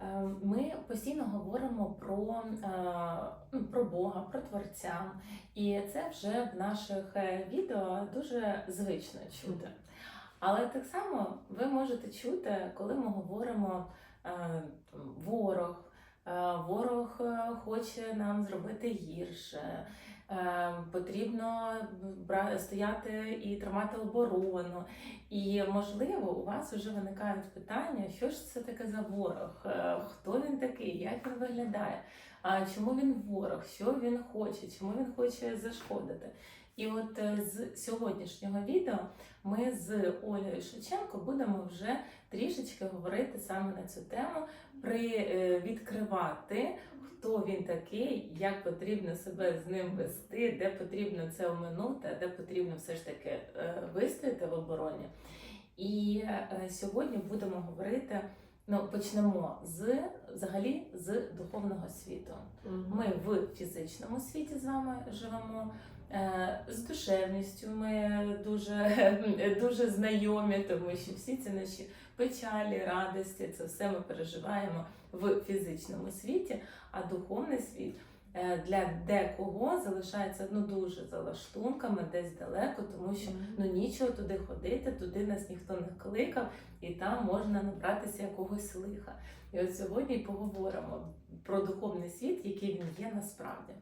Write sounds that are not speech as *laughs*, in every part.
Е, Ми постійно говоримо про, е, ну, про Бога, про Творця, і це вже в наших е, відео дуже звично чути. Але так само ви можете чути, коли ми говоримо е, ворог, ворог хоче нам зробити гірше. Е, Потрібно стояти і тримати оборону. І можливо, у вас вже виникають питання, що ж це таке за ворог, Е, хто він такий, як він виглядає, чому він ворог, що він хоче, чому він хоче зашкодити. І от е, з сьогоднішнього відео ми з Олею Шевченко будемо вже трішечки говорити саме на цю тему, при е, відкривати, хто він такий, як потрібно себе з ним вести, де потрібно це оминути, а де потрібно все ж таки е, вистояти в обороні. І е, сьогодні будемо говорити. Ну, почнемо з взагалі з духовного світу. Ми в фізичному світі з вами живемо. З душевністю ми дуже, *laughs* дуже знайомі, тому що всі ці наші печалі, радості, це все ми переживаємо в фізичному світі, а духовний світ е, для декого залишається ну дуже за лаштунками, десь далеко, тому що ну нічого туди ходити, туди нас ніхто не кликав, і там можна набратися якогось лиха. І от сьогодні поговоримо про духовний світ, який він є насправді.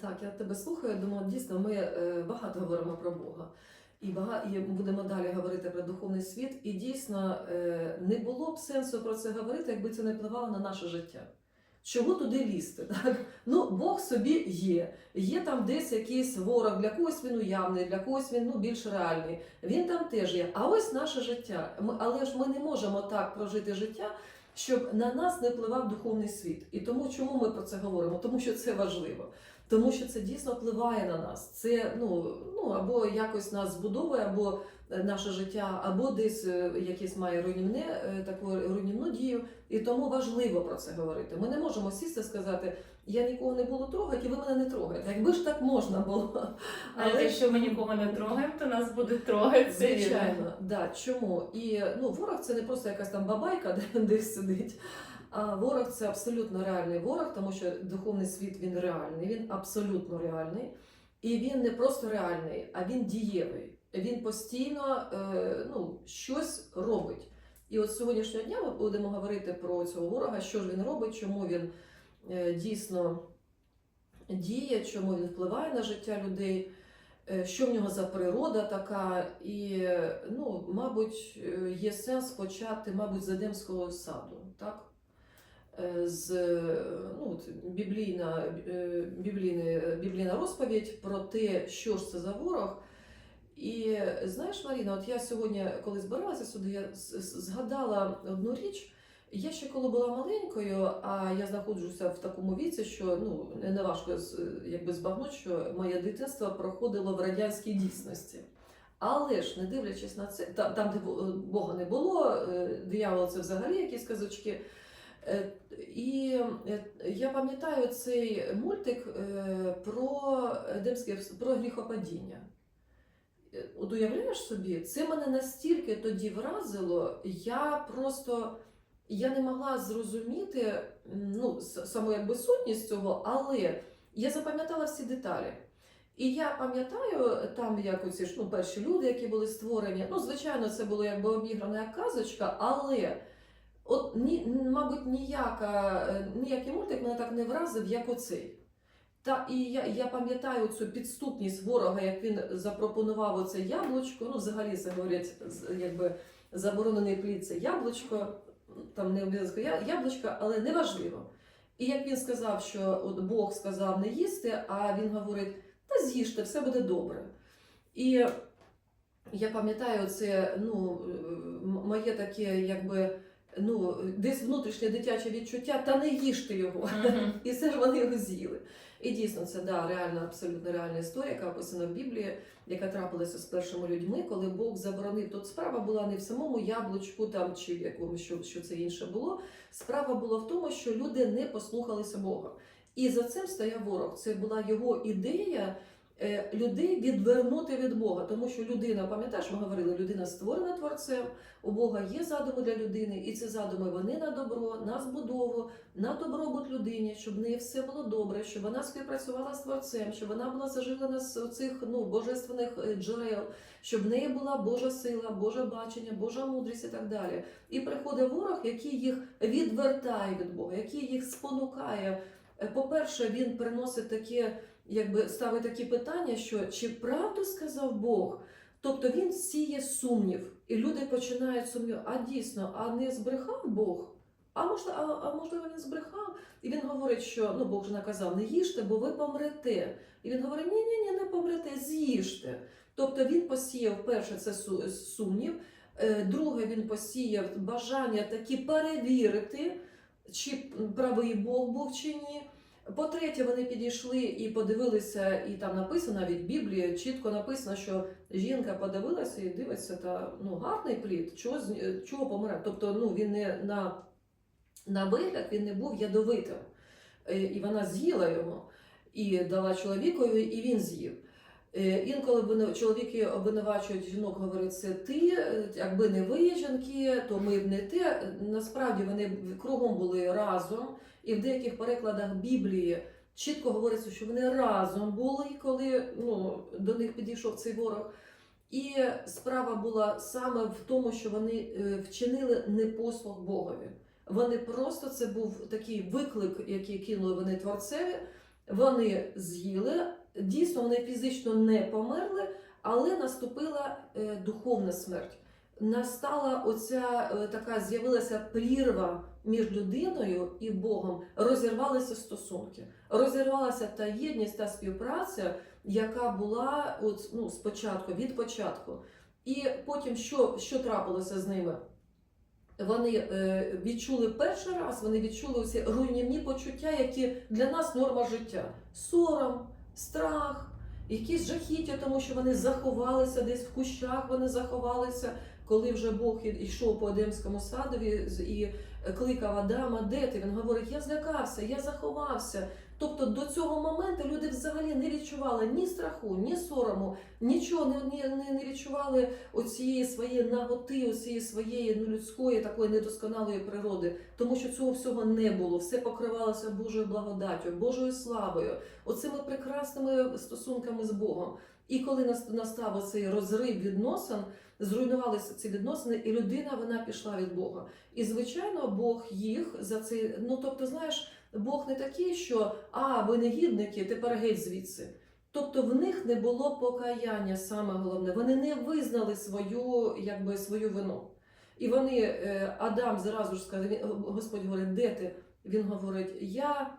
Так, я тебе слухаю. Думаю, дійсно, ми е, багато говоримо про Бога. І, будемо далі говорити про духовний світ. І дійсно е, не було б сенсу про це говорити, якби це не впливало на наше життя. Чого туди лізти? *laughs* Так? Ну, Бог собі є. Є там десь якийсь ворог, для когось він уявний, для когось він ну, більш реальний. Він там теж є. А ось наше життя. Ми, але ж ми не можемо так прожити життя, щоб на нас не впливав духовний світ. І тому чому ми про це говоримо? Тому що це важливо. Тому що це дійсно впливає на нас. Це ну, ну або якось нас збудовує, або е, наше життя, або десь е, якесь має руйнівне е, таку руйнівну дію. І тому важливо про це говорити. Ми не можемо сісти і сказати, я нікого не буду трогати, і ви мене не трогаєте. Якби ж так можна було. Але якщо ми нікого не трогаємо, то нас будуть трогати. Звичайно, да. Чому? І ну, ворог це не просто якась там бабайка, *laughs* де десь сидить. А ворог це абсолютно реальний ворог, тому що духовний світ він реальний, він абсолютно реальний. І він не просто реальний, а він дієвий. Він постійно е, ну, щось робить. І от сьогоднішнього дня ми будемо говорити про цього ворога, що ж він робить, чому він е, дійсно діє, чому він впливає на життя людей. Е, що в нього за природа така, і ну, мабуть, є сенс почати, мабуть, з Едемського саду, так? З ну, біблійна, е, біблійна, біблійна розповідь про те, що ж це за ворог. І знаєш, Маріна, от я сьогодні, коли збиралася сюди, я згадала одну річ. Я ще коли була маленькою, а я знаходжуся в такому віці, що ну не важко якби збагнути, що моє дитинство проходило в радянській дійсності. Але ж, не дивлячись на це, там, де Бога не було, е, диявол це взагалі якісь казочки. Е, І е, я пам'ятаю цей мультик е, про Едемське про гріхопадіння. От уявляєш собі, це мене настільки тоді вразило, я просто я не могла зрозуміти ну, саму якби сутність цього, але я запам'ятала всі деталі. І я пам'ятаю там, як ну, перші люди, які були створені. Ну, звичайно, це було якби обіграна як казочка, але от ні, мабуть, ніяка, е, ніякий мультик мене так не вразив, як оцей. Та і я, я пам'ятаю цю підступність ворога, як він запропонував оце яблучко. Ну, взагалі це говорять, якби заборонений плід це яблучко, там не обов'язково яблучко, але неважливо. І як він сказав, що от Бог сказав не їсти, а він говорить: та з'їжте, все буде добре. І я пам'ятаю, це ну, моє таке, якби. Ну, десь внутрішнє дитяче відчуття, та не їжте його. Мгм. *laughs* І все ж вони його з'їли. І дійсно, це да, реальна, абсолютно реальна історія, яка описана в Біблії, яка трапилася з першими людьми, коли Бог заборонив. Тут справа була не в самому яблучку там чи в якому що, що це інше було. Справа була в тому, що люди не послухалися Бога. І за цим стояв ворог. Це була його ідея людей відвернути від Бога, тому що людина, пам'ятаєш, ми говорили, людина створена творцем, у Бога є задуми для людини, і ці задуми вони на добро, на збудову, на добробут людині, щоб в неї все було добре, щоб вона співпрацювала з творцем, щоб вона була заживлена з цих ну, божественних е, джерел, щоб в неї була Божа сила, Боже бачення, Божа мудрість і так далі. І приходить ворог, який їх відвертає від Бога, який їх спонукає. Е, По-перше, він приносить таке, якби ставить такі питання, що чи правду сказав Бог? Тобто він сіє сумнів, і люди починають сумнівати, а дійсно, а не збрехав Бог? А можливо, а, а можливо, він збрехав? І він говорить, що ну Бог же наказав, не їжте, бо ви помрете. І він говорить: ні, ні, ні, не помрете, з'їжте. Тобто він посіяв перше це сумнів, е, друге, він посіяв бажання такі перевірити, чи правий Бог був чи ні. По-третє, вони підійшли і подивилися, і там написано навіть в Біблії, чітко написано, що жінка подивилася і дивиться, та ну гарний плід, чого, чого помирає. Тобто, ну він не на, на вигляд він не був ядовитим. Е, І вона з'їла його і дала чоловікові, і він з'їв. Е, Інколи чоловіки обвинувачують жінок, говорять, це ти, якби не ви, жінки, то ми б не те. Насправді вони кругом були разом, і в деяких перекладах Біблії чітко говориться, що вони разом були, коли ну, до них підійшов цей ворог. І справа була саме в тому, що вони е, вчинили непослух Богові. Вони просто це був такий виклик, який кинули вони творцеві. Вони з'їли. Дійсно, вони фізично не померли, але наступила е, духовна смерть. Настала оця е, така, з'явилася прірва між людиною і Богом. Розірвалися стосунки, розірвалася та єдність та співпраця, яка була от, ну, спочатку, від початку. І потім що, що трапилося з ними? Вони е, відчули перший раз, вони відчули ці руйнівні почуття, які для нас норма життя: сором, страх, якісь жахіття, тому що вони заховалися десь в кущах, вони заховалися, коли вже Бог йшов по Едемському садові і кликав Адама, де ти? Він говорить: Я злякався, я заховався. Тобто до цього моменту люди взагалі не відчували ні страху, ні сорому, нічого не, не, не- відчували оцієї своєї наготи, оцієї своєї ну, людської такої недосконалої природи, тому що цього всього не було. Все покривалося Божою благодаттю, Божою славою, оцими прекрасними стосунками з Богом. І коли настав оцей розрив відносин, зруйнувалися ці відносини, і людина вона пішла від Бога. І звичайно, Бог їх за це. Ну тобто, знаєш, Бог не такий, що а ви негідники, тепер геть звідси. Тобто в них не було покаяння, саме головне. Вони не визнали свою, якби, свою вину. І вони, е, Адам зразу ж сказав, Господь говорить, де ти? Він говорить, я,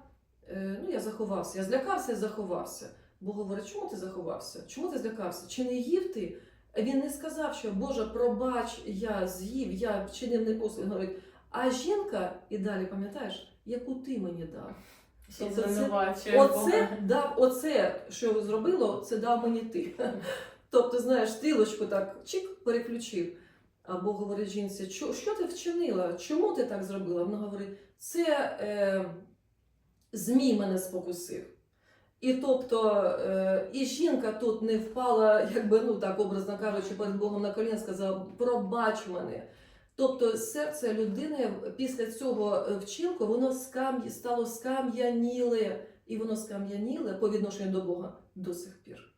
е, ну, я заховався, я злякався, я заховався. Бог говорить, чому ти заховався? Чому ти злякався? Чи не їв ти? Він не сказав, що Боже, пробач, я з'їв, я вчинив непослух. Він говорить, а жінка, і далі пам'ятаєш, яку ти мені дав? Тобто це- Оце дав, оце, що зробило, це дав мені ти. *laughs* Тобто, знаєш, стрілочку так чик переключив. А Бог говорить жінці, що, що ти вчинила? Чому ти так зробила? Вона говорить, це е, змій мене спокусив. І тобто, е, і жінка тут не впала, якби ну так образно кажучи, перед Богом на коліна сказала, пробач мене. Тобто серце людини після цього е, вчинку воно скам... стало скам'яніле, і воно скам'яніле по відношенню до Бога до сих пір.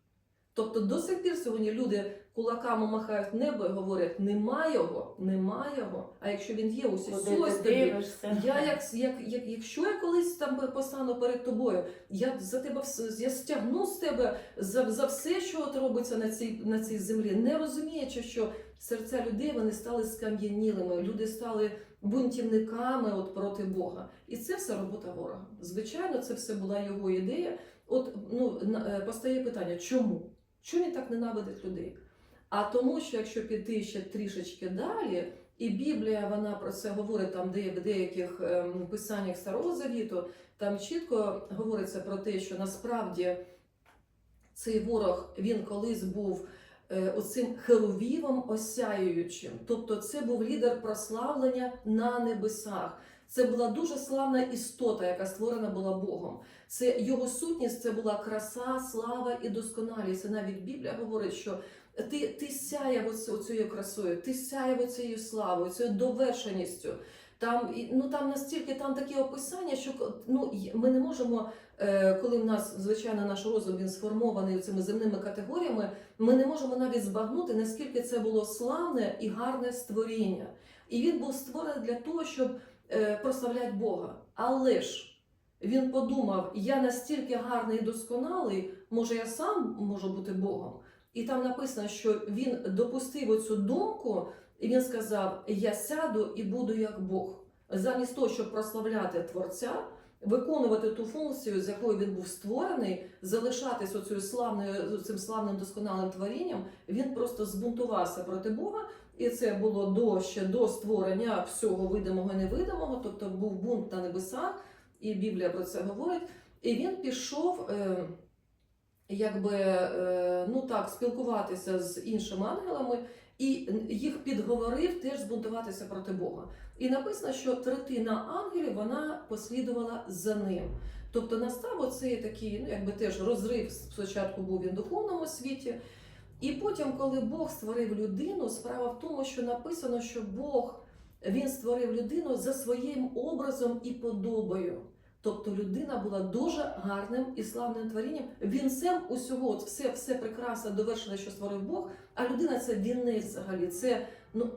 Тобто до сих пір сьогодні люди кулаками махають в небо і говорять: нема його, нема його. А якщо він є, ти тобі. Я як, як, як якщо я колись там постану перед тобою, я за тебе я стягну з тебе за, за все, що от робиться на цій на цій землі, не розуміючи, що серця людей вони стали скам'янілими, люди стали бунтівниками от проти Бога. І це все робота ворога. Звичайно, це все була його ідея. От ну е, постає питання, чому? Чому він так ненавидить людей? А тому, що якщо піти ще трішечки далі, і Біблія вона про це говорить там, де в деяких ем, писаннях Старого Завіту, там чітко говориться про те, що насправді цей ворог він колись був е, оцим херовівом осяюючим. Тобто це був лідер прославлення на небесах. Це була дуже славна істота, яка створена була Богом. Це його сутність, це була краса, слава і досконалість. І навіть Біблія говорить, що ти, ти сяяв оце- красою, ти сяяв оцією славою, цією довершеністю. Там, ну, там настільки там такі описання, що ну, ми не можемо, е, коли в нас, звичайно, наш розум він сформований цими земними категоріями, ми не можемо навіть збагнути, наскільки це було славне і гарне створіння. І він був створений для того, щоб е, прославляти Бога. Але ж він подумав: я настільки гарний і досконалий, може я сам можу бути Богом. І там написано, що він допустив оцю думку, і він сказав: Я сяду і буду як Бог. Замість того, щоб прославляти Творця, виконувати ту функцію, з якою він був створений, залишатись оцю славною, цим славним досконалим творінням, він просто збунтувався проти Бога. І це було до ще до створення всього видимого і невидимого, тобто був бунт на небесах, і Біблія про це говорить. І він пішов, е, якби е, ну так, спілкуватися з іншими ангелами, і їх підговорив теж збунтуватися проти Бога. І написано, що третина ангелів вона послідувала за ним. Тобто настав оцей такий, ну якби теж розрив спочатку був він в духовному світі. І потім, коли Бог створив людину, справа в тому, що написано, що Бог він створив людину за своїм образом і подобою. Тобто людина була дуже гарним і славним творінням. Вінцем усього, от все, все прекрасне, довершене, що створив Бог, а людина це вінець взагалі. Це ну,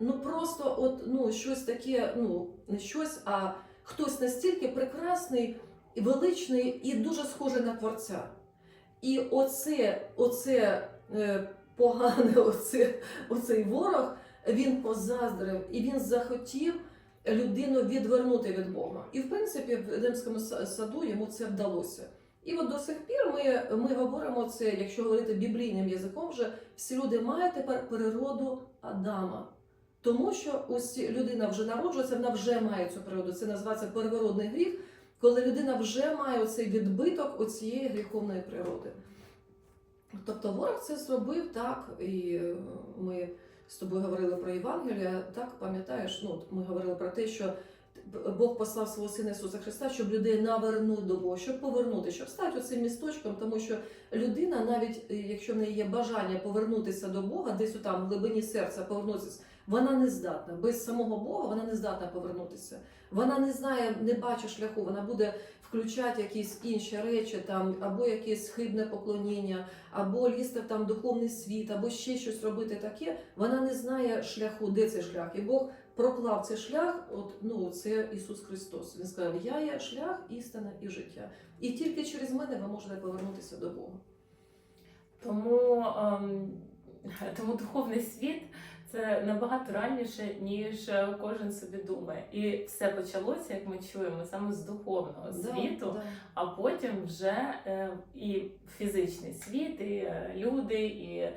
ну просто от, ну, щось таке, ну не щось, а хтось настільки прекрасний, величний і дуже схожий на творця. І оце, оце е, погане, *laughs* оце, оцей ворог, він позаздрив і він захотів людину відвернути від Бога. І в принципі в Едемському саду йому це вдалося. І от до сих пір ми, ми говоримо це, якщо говорити біблійним язиком, вже всі люди мають тепер природу Адама. Тому що ось людина вже народжується, вона вже має цю природу. Це називається первородний гріх, коли людина вже має оцей відбиток оцієї гріховної природи. Тобто ворог це зробив так, і ми з тобою говорили про Євангелія, так пам'ятаєш, ну ми говорили про те, що Бог послав свого сина Ісуса Христа, щоб людей навернути до Бога, щоб повернути, щоб стати оцим місточком, тому що людина, навіть е, якщо в неї є бажання повернутися до Бога, десь там в глибині серця повернутися, вона не здатна. Без самого Бога вона не здатна повернутися. Вона не знає, не бачить шляху, вона буде включати якісь інші речі, там або якесь хибне поклоніння, або лізти там духовний світ, або ще щось робити таке. Вона не знає шляху, де цей шлях. І Бог проклав цей шлях. От ну це Ісус Христос. Він сказав: Я є шлях, істина і життя. І тільки через мене ви можете повернутися до Бога. Тому, ем, *laughs* тому духовний світ це набагато реальніше, ніж е, кожен собі думає. І все почалося, як ми чуємо, саме з духовного світу. Да, А потім вже е, і фізичний світ, і е, люди, і,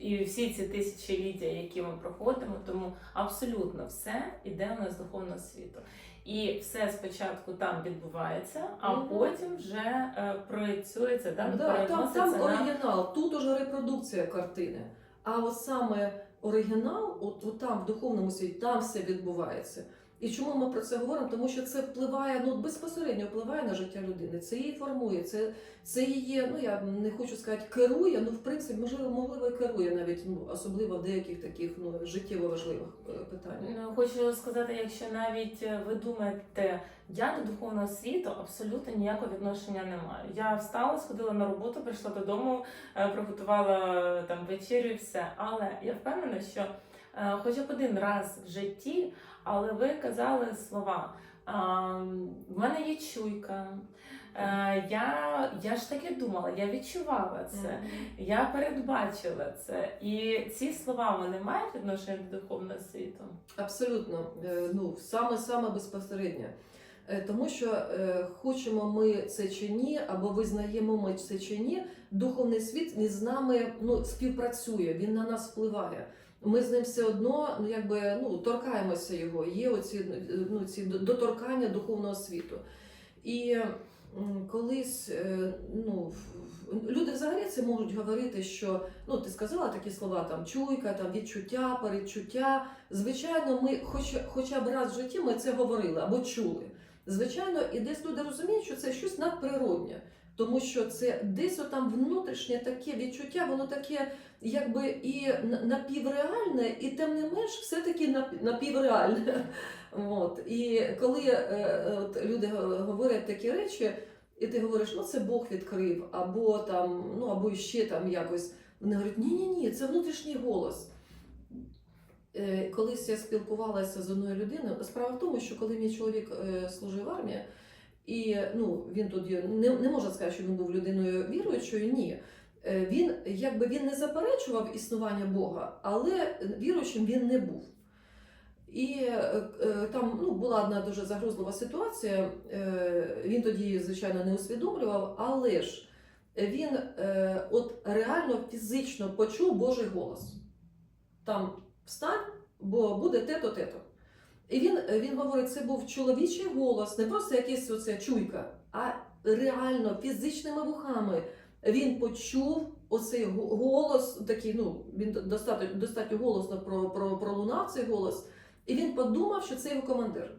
і всі ці тисячоліття, які ми проходимо, тому абсолютно все іде у нас з духовного світу. І все спочатку там відбувається, а Мгм. потім вже е, проєцюється, да, Да, там, переноситься там на оригінал, тут уже репродукція картини. А от саме оригінал, от, от там в духовному світі, там все відбувається. І чому ми про це говоримо? Тому що це впливає, ну безпосередньо впливає на життя людини. Це її формує, це, це її, ну я не хочу сказати, керує. Ну, в принципі, можливо, можливо, і керує навіть ну, особливо в деяких таких ну життєво важливих е, питаннях. Ну, Хочу сказати, якщо навіть е, ви думаєте, я до духовного світу абсолютно ніякого відношення не маю. Я встала, сходила на роботу, прийшла додому, е, приготувала там вечерю і все. Але я впевнена, що хоча б один раз в житті, але ви казали слова. В мене є чуйка. е, Я, я ж таки думала, я відчувала це. Я передбачила це, і ці слова вони мають відношення до духовного світу. Абсолютно, Е, ну саме саме безпосередньо. Е, Тому що е, хочемо ми це чи ні, або визнаємо ми це чи ні, духовний світ з нами ну, співпрацює, він на нас впливає. Ми з ним все одно ну, якби, ну, торкаємося його, є оці ну, ці доторкання духовного світу. І колись е, ну, люди взагалі це можуть говорити, що ну ти сказала такі слова там чуйка, там відчуття, передчуття. Звичайно, ми хоч, хоча б раз в житті ми це говорили або чули. Звичайно, і десь люди розуміють, що це щось надприроднє, тому що це десь отам внутрішнє таке відчуття, воно таке, якби і напівреальне, і тим не менш, все-таки напівреальне. *laughs* От. І коли е, е, от люди говорять такі речі, і ти говориш, ну це Бог відкрив, або там, ну або ще там якось. Вони говорять, ні, ні, це внутрішній голос. Е, Колись я спілкувалася з одною людиною. Справа в тому, що коли мій чоловік служив в армії, і ну, він тоді не, не можна сказати, що він був людиною віруючою, ні. Е, Він якби він не заперечував існування Бога, але віруючим він не був. І е, е, там ну, була одна дуже загрозлива ситуація. Він тоді, звичайно, не усвідомлював, але ж він от реально фізично почув Божий голос. Там встань, бо буде те-то, те-то. І він, він говорить, це був чоловічий голос, не просто якийсь оце чуйка, а реально фізичними вухами він почув оцей голос, такий, ну, він достатньо, достатньо голосно про, про, пролунав цей голос. І він подумав, що це його командир.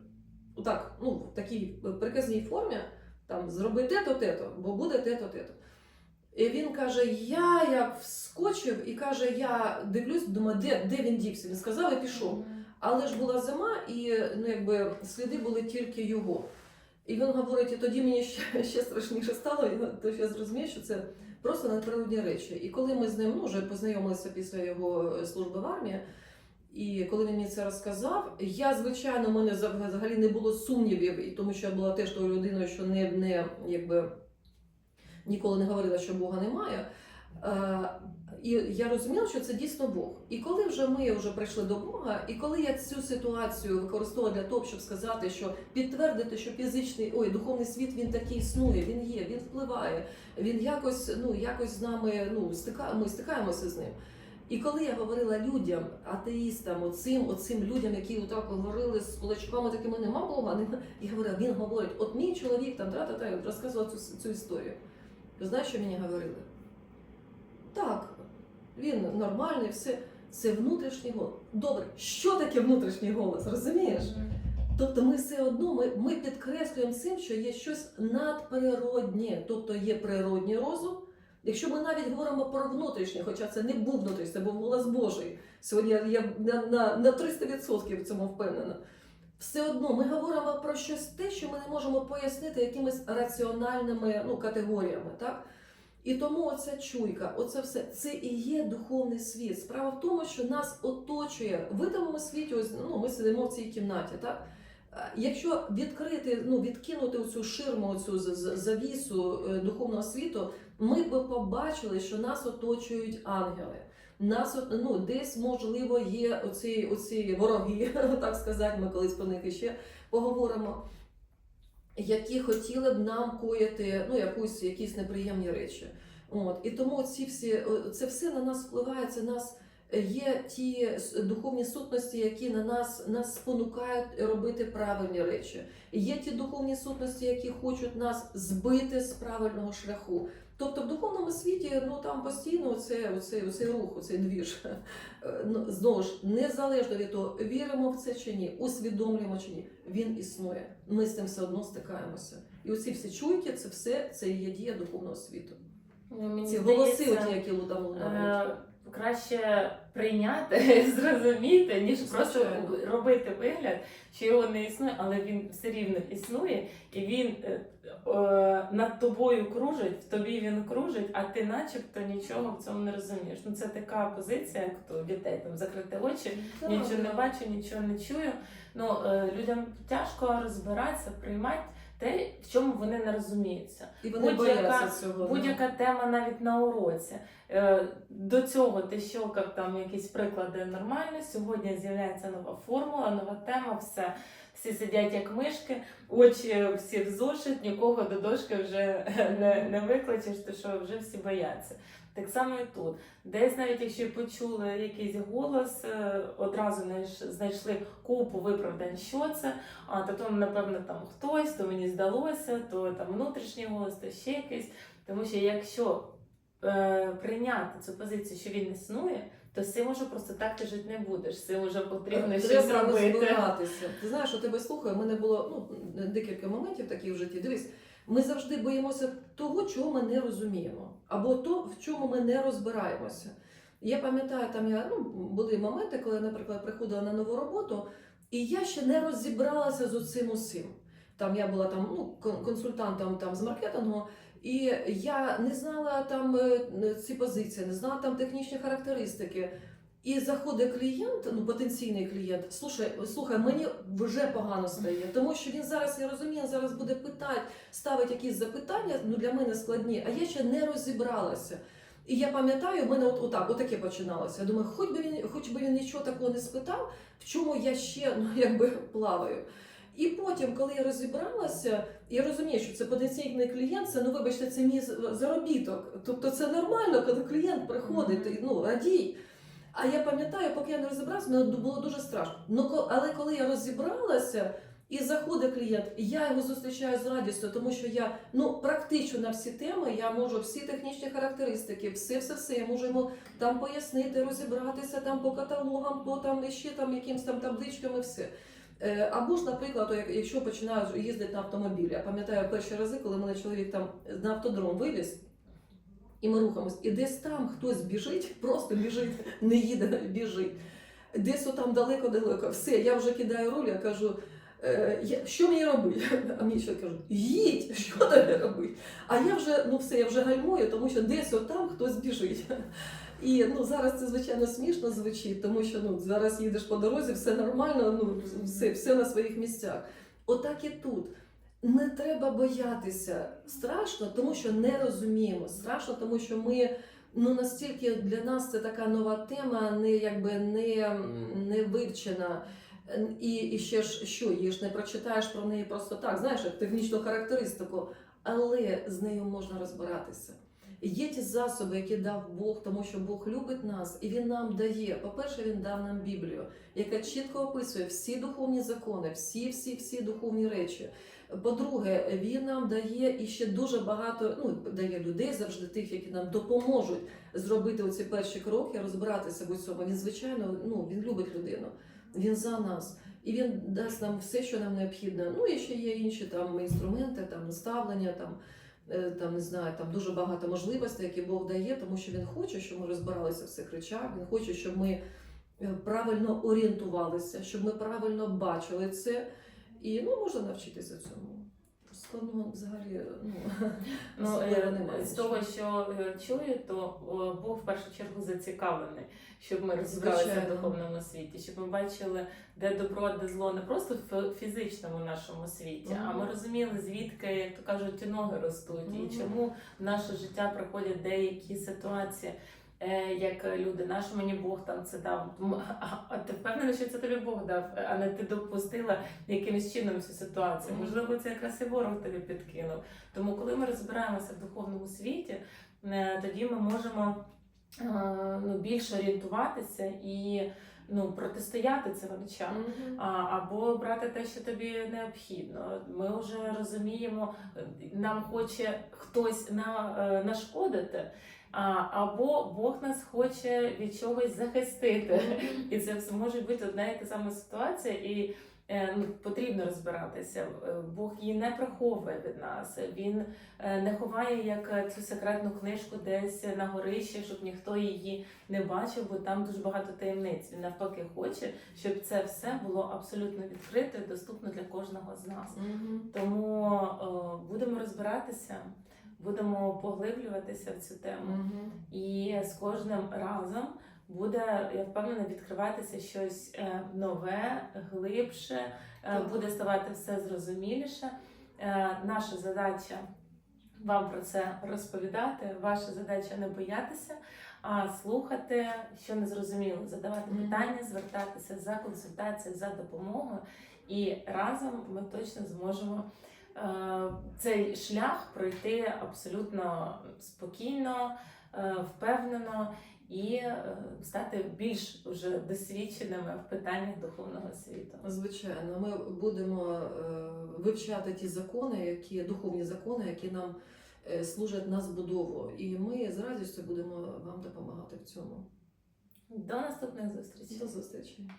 Так, ну, в такій приказній формі, там, зроби те-то, те-то, бо буде те-то, те-то. І він каже: Я як вскочив і каже, я дивлюсь, думаю, де, де він дівся? Він сказав і пішов. Але ж була зима, і ну, якби, сліди були тільки його. І він говорить, і тоді мені ще, ще страшніше стало, і то я зрозумів, що це просто надприродні речі. І коли ми з ним ну, вже познайомилися після його служби в армії, і коли він мені це розказав, я, звичайно, в мене взагалі не було сумнівів, і тому що я була теж тою людиною, що не, не якби ніколи не говорила, що Бога немає. І я розуміла, що це дійсно Бог. І коли вже ми вже прийшли до Бога, і коли я цю ситуацію використовувала для того, щоб сказати, що підтвердити, що фізичний ой, духовний світ він такий існує, він є, він впливає, він якось ну якось з нами ну стика, ми стикаємося з ним. І коли я говорила людям, атеїстам, оцим, оцим людям, які отак говорили з кулачками, такими нема Бога, нема. Я говорила, він говорить, от мій чоловік там тра-та-та, розказував цю, цю історію. Ви знаєте, що мені говорили? Так, він нормальний, все. Це внутрішній голос. Добре, що таке внутрішній голос? Розумієш? Тобто ми все одно ми, ми підкреслюємо цим, що є щось надприроднє, тобто є природній розум. Якщо ми навіть говоримо про внутрішнє, хоча це не був внутрішній, це був голос Божий. Сьогодні я, я на, на, на 300% в цьому впевнена. Все одно ми говоримо про щось те, що ми не можемо пояснити якимись раціональними ну, категоріями. Так? І тому оця чуйка, оце все це і є духовний світ. Справа в тому, що нас оточує в видимому світі. Ось ну ми сидимо в цій кімнаті. Так Е, якщо відкрити, ну відкинути цю ширму, цю завісу е, духовного світу, ми б побачили, що нас оточують ангели. Нас ну, десь можливо є оці, оці вороги, *laughs* так сказати. Ми колись про них іще поговоримо. Які хотіли б нам коїти ну, якусь, якісь неприємні речі. От. І тому ці всі, це все на нас впливає, це нас е, є ті духовні сутності, які на нас, нас спонукають робити правильні речі. Є ті духовні сутності, які хочуть нас збити з правильного шляху. Тобто в духовному світі ну там постійно оце, оце, оце рух, оцей двіж. Е, ну, Знову ж, незалежно від того, віримо в це чи ні, усвідомлюємо чи ні, він існує. Ми з цим все одно стикаємося. І оці всі чуйки, це все це є дія духовного світу. Ну, Мені Ці здається, голоси, оті, які. Е, Краще прийняти, *laughs* зрозуміти, ніж просто робити вигляд, що його не існує, але він все рівно існує, і він е, е, над тобою кружить, в тобі він кружить, а ти начебто нічого в цьому не розумієш. Ну це така позиція, як то дітей там закрити очі, нічого не бачу, нічого не чую. Ну е, людям тяжко розбиратися, приймати те, в чому вони не розуміються. І вони будь-яка- цього. Будь-яка тема навіть на уроці. Е, До цього ти щелкав там якісь приклади нормально. Сьогодні з'являється нова формула, нова тема, все. Всі сидять як мишки, очі всі в зошит, нікого до дошки вже *laughs* не, не викличеш, тому що вже всі бояться. Так само і тут. Десь навіть якщо почули якийсь голос, е, одразу знайшли купу виправдань, що це. А то, то напевно там хтось, то мені здалося, то там внутрішній голос, то ще якийсь. Тому що якщо е, прийняти цю позицію, що він існує, то з цим уже просто так ти жити не будеш. З цим вже потрібно щось робити. Ти знаєш, що тебе слухаю, у мене було ну, декілька моментів таких в житті. Дивись, ми завжди боїмося того, чого ми не розуміємо, або то, в чому ми не розбираємося. Я пам'ятаю, там я ну, були моменти, коли наприклад, приходила на нову роботу, і я ще не розібралася з цим усім. Там я була там ну, консультантом там з маркетингу, і я не знала там е, ці позиції, не знала там технічні характеристики. І заходить клієнт, ну потенційний клієнт. Слушай, слухай, мені вже погано стає, тому що він зараз я розумію, зараз буде питати, ставить якісь запитання, ну для мене складні, а я ще не розібралася. І я пам'ятаю, в мене от отак, отаке починалося. Я думаю, хоч би він, хоч би він нічого такого не спитав, в чому я ще ну якби плаваю. І потім, коли я розібралася, я розумію, що це потенційний клієнт, це ну вибачте, це мій заробіток. Тобто це нормально, коли клієнт приходить, і, ну радій. А я пам'ятаю, поки я не розібралася, мені було дуже страшно. Ну, але коли я розібралася і заходить клієнт, я його зустрічаю з радістю, тому що я ну практично на всі теми, я можу всі технічні характеристики, все, все, все, я можу йому там пояснити, розібратися там по каталогам, по там ще там якимсь там табличкам і все. Е, Або ж, наприклад, якщо починаю їздити на автомобілі, я пам'ятаю перші рази, коли мене чоловік там на автодром вивіз, і ми рухаємось, і десь там хтось біжить, просто біжить, не їде, біжить. Десь отам далеко-далеко. Все, я вже кидаю руль, я кажу. «Е, що мені робити? *laughs* А мені ще кажуть, їдь, *laughs* що тобі робити? А я вже, ну все, я вже гальмую, тому що десь отам хтось біжить. І ну, зараз це, звичайно, смішно звучить, тому що ну, зараз їдеш по дорозі, все нормально, ну, все, все на своїх місцях. Отак і тут. Не треба боятися. Страшно, тому що не розуміємо. Страшно, тому що ми ну настільки для нас це така нова тема, не якби не, не вивчена. І, і ще ж що, її ж не прочитаєш про неї просто так, знаєш, технічну характеристику, але з нею можна розбиратися. Є ті засоби, які дав Бог, тому що Бог любить нас і Він нам дає. По-перше, Він дав нам Біблію, яка чітко описує всі духовні закони, всі, всі, всі духовні речі. По-друге, він нам дає і ще дуже багато ну дає людей завжди тих, які нам допоможуть зробити оці перші кроки, розбиратися в усьому. Він звичайно ну він любить людину, він за нас. І він дасть нам все, що нам необхідно. Ну і ще є інші там інструменти, там наставлення, там, там не знаю, там дуже багато можливостей, які Бог дає, тому що він хоче, щоб ми розбиралися в цих речах. Він хоче, щоб ми е, правильно орієнтувалися, щоб ми правильно бачили це. І ну можна навчитися цьому. Складного взагалі ну, *laughs* Ну, е, немає. з того, що е, чую, то Бог в першу чергу зацікавлений, щоб ми розібралися в духовному світі, щоб ми бачили, де добро, де зло, не просто в фі- фізичному нашому світі, а ми розуміли, звідки, як то кажуть, ті ноги ростуть, Мгм. і чому в наше життя приходять деякі ситуації. Е, Як люди, наш мені Бог там це дав. А, ти впевнена, що це тобі Бог дав, а не ти допустила якимось чином цю ситуацію? Можливо, це якраз і ворог тобі підкинув. Тому, коли ми розбираємося в духовному світі, е, тоді ми можемо е, ну, більше орієнтуватися і ну, протистояти цим речам. А, або брати те, що тобі необхідно. Ми вже розуміємо, е, нам хоче хтось на, е, нашкодити, або Бог нас хоче від чогось захистити. І це все може бути одна і та сама ситуація, і е, ну, потрібно розбиратися. Е, Бог її не приховує від нас. Він е, не ховає як цю секретну книжку десь на горищі, щоб ніхто її не бачив, бо там дуже багато таємниць. Він навпаки хоче, щоб це все було абсолютно відкрито доступно для кожного з нас. Тому будемо розбиратися, будемо поглиблюватися в цю тему. Мгм. І з кожним разом буде, я впевнена, відкриватися щось е, нове, глибше, е, Так. буде ставати все зрозуміліше. Е, Наша задача вам про це розповідати. Ваша задача не боятися, а слухати, що не зрозуміло, задавати питання, звертатися за консультацією, за допомогою. І разом ми точно зможемо цей шлях пройти абсолютно спокійно, е, впевнено і е, стати більш вже досвідченими в питаннях духовного світу. Звичайно, ми будемо е, вивчати ті закони, які духовні закони, які нам е, служать на збудову. І ми з радістю будемо вам допомагати в цьому. До наступних зустрічей. До зустрічі.